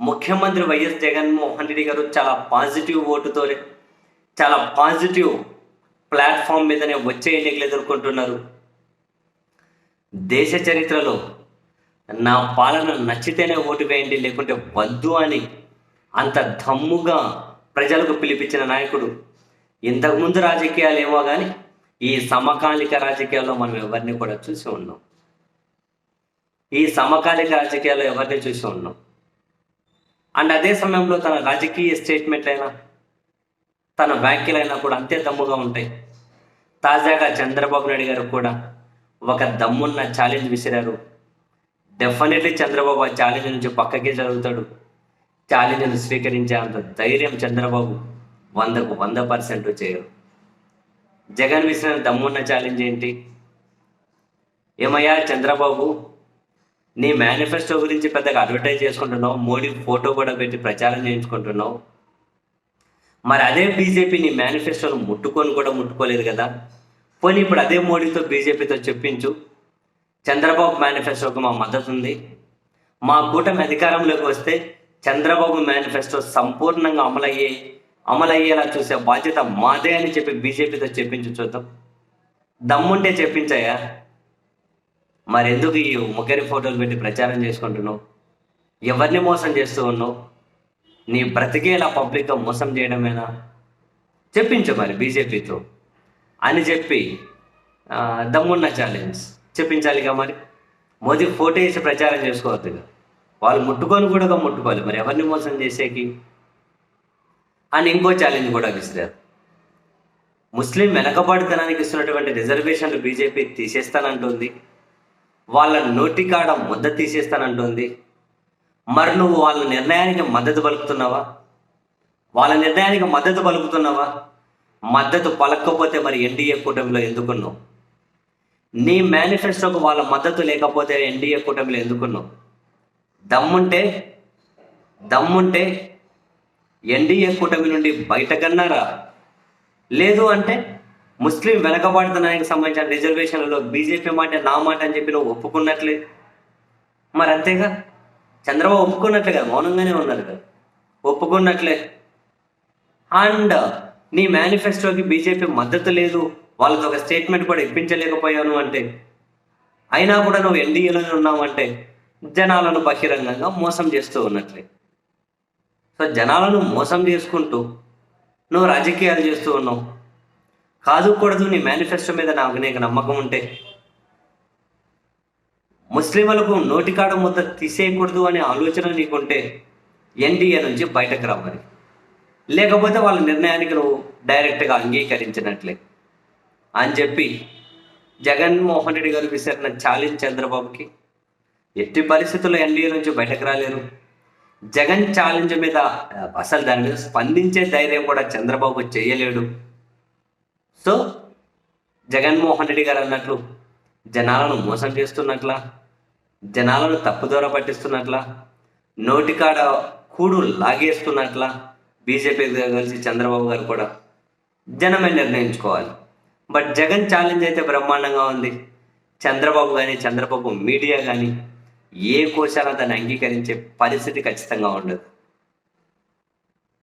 ముఖ్యమంత్రి వైఎస్ జగన్మోహన్ రెడ్డి గారు చాలా పాజిటివ్ ఓటుతో చాలా పాజిటివ్ ప్లాట్ఫామ్ మీదనే వచ్చే ఎన్నికలు ఎదుర్కొంటున్నారు. దేశ చరిత్రలో నా పాలన నచ్చితేనే ఓటు వేయండి లేకుంటే వద్దు అని అంత దమ్ముగా ప్రజలకు పిలిపించిన నాయకుడు. ఇంతకుముందు రాజకీయాలు ఏమో కానీ ఈ సమకాలిక రాజకీయాల్లో మనం ఎవరిని కూడా చూసి ఉన్నాం. ఈ సమకాలిక రాజకీయాల్లో ఎవరిని చూసి ఉన్నాం? అండ్ అదే సమయంలో తన రాజకీయ స్టేట్మెంట్ అయినా తన వ్యాఖ్యలైనా కూడా అంతే దమ్ముగా ఉంటాయి. తాజాగా చంద్రబాబు నాయుడు గారు కూడా ఒక దమ్మున్న ఛాలెంజ్ విసిరారు. డెఫినెట్లీ చంద్రబాబు ఆ ఛాలెంజ్ నుంచి పక్కకి జరుగుతాడు. ఛాలెంజ్ను స్వీకరించే అంత ధైర్యం చంద్రబాబు వందకు వంద పర్సెంట్ చేయరు. జగన్ విసిరిన దమ్మున్న ఛాలెంజ్ ఏంటి? ఏమయ్యా చంద్రబాబు నీ మేనిఫెస్టో గురించి పెద్దగా అడ్వర్టైజ్ చేసుకుంటున్నావు మోడీ ఫోటో కూడా పెట్టి ప్రచారం చేయించుకుంటున్నావు. మరి అదే బీజేపీ నీ మేనిఫెస్టోను ముట్టుకొని కూడా ముట్టుకోలేదు కదా? పోనీ ఇప్పుడు అదే మోడీతో బీజేపీతో చెప్పించు. చంద్రబాబు మేనిఫెస్టోకి మా మద్దతు ఉంది. మా కూటమి అధికారంలోకి వస్తే చంద్రబాబు మేనిఫెస్టో సంపూర్ణంగా అమలయ్యే అమలయ్యేలా చూసే బాధ్యత మాదే అని చెప్పి బీజేపీతో చెప్పించు చూద్దాం. దమ్ముంటే చెప్పించాయా మరెందుకు ఈ ముగ్గురి ఫోటోలు పెట్టి ప్రచారం చేసుకుంటున్నావు? ఎవరిని మోసం చేస్తూ ఉన్నావు? నీ బ్రతికేలా పబ్లిక్గా మోసం చేయడమేనా? చెప్పించు మరి బీజేపీతో. అని చెప్పి దమ్మున్న ఛాలెంజ్ చెప్పించాలిగా మరి? మోదీ ఫోటో వేసి ప్రచారం చేసుకోవద్దుగా వాళ్ళు ముట్టుకొని కూడా ముట్టుకోవాలి. మరి ఎవరిని మోసం చేసేకి? అని ఇంకో ఛాలెంజ్ కూడా విసిరారు. ముస్లిం వెనకబాటుతనానికి ఇస్తున్నటువంటి రిజర్వేషన్లు బీజేపీ తీసేస్తానంటుంది. వాళ్ళ నోటికాడ ముద్ద తీసేస్తానంటుంది. మరి నువ్వు వాళ్ళ నిర్ణయానికి మద్దతు పలుకుతున్నావా? వాళ్ళ నిర్ణయానికి మద్దతు పలుకుతున్నావా? మద్దతు పలకపోతే మరి ఎన్డీఏ కూటమిలో ఎందుకున్నావు? నీ మేనిఫెస్టోకు వాళ్ళ మద్దతు లేకపోతే ఎన్డీఏ కూటమిలో ఎందుకున్నావు? దమ్ముంటే దమ్ముంటే ఎన్డీఏ కూటమి నుండి బయటకన్నారా? లేదు అంటే ముస్లిం వెనకబడుతున్నానికి సంబంధించిన రిజర్వేషన్లలో బీజేపీ మాట నా మాట అని చెప్పి నువ్వు ఒప్పుకున్నట్లే? మరి అంతేగా? చంద్రబాబు ఒప్పుకున్నట్లే కదా మౌనంగానే ఉన్నారు కదా. ఒప్పుకున్నట్లే. అండ్ నీ మేనిఫెస్టోకి బీజేపీ మద్దతు లేదు వాళ్ళతో ఒక స్టేట్మెంట్ కూడా ఇప్పించలేకపోయాను అంటే అయినా కూడా నువ్వు ఎన్డీఏలోనే ఉన్నావంటే జనాలను బహిరంగంగా మోసం చేస్తూ ఉన్నట్లే. సో జనాలను మోసం చేసుకుంటూ నువ్వు రాజకీయాలు చేస్తూ ఉన్నావు. కాదు కూడదు నీ మేనిఫెస్టో మీద నాకు నీకు నమ్మకం ఉంటే. ముస్లింలకు నోటికాడ ముద్ద తీసేయకూడదు అనే ఆలోచన నీకుంటే ఎన్డీఏ నుంచి బయటకు రమ్మని లేకపోతే వాళ్ళ నిర్ణయానికి నువ్వు డైరెక్ట్గా అంగీకరించినట్లే. అని చెప్పి జగన్మోహన్ రెడ్డి గారు విసిరిన ఛాలెంజ్ చంద్రబాబుకి. ఎట్టి పరిస్థితుల్లో ఎన్డీఏ నుంచి బయటకు రాలేరు. జగన్ ఛాలెంజ్ మీద అసలు దాని మీద స్పందించే ధైర్యం కూడా చంద్రబాబు చేయలేడు. సో జగన్మోహన్ రెడ్డి గారు అన్నట్లు జనాలను మోసం చేస్తున్నట్లా జనాలను తప్పుదోర పట్టిస్తున్నట్లా నోటికాడ కూడు లాగేస్తున్నట్లా బీజేపీ కలిసి చంద్రబాబు గారు కూడా జనమే నిర్ణయించుకోవాలి. బట్ జగన్ ఛాలెంజ్ అయితే బ్రహ్మాండంగా ఉంది. చంద్రబాబు కానీ చంద్రబాబు మీడియా కానీ ఏ కోశాన దాన్ని అంగీకరించే పరిస్థితి ఖచ్చితంగా ఉండదు.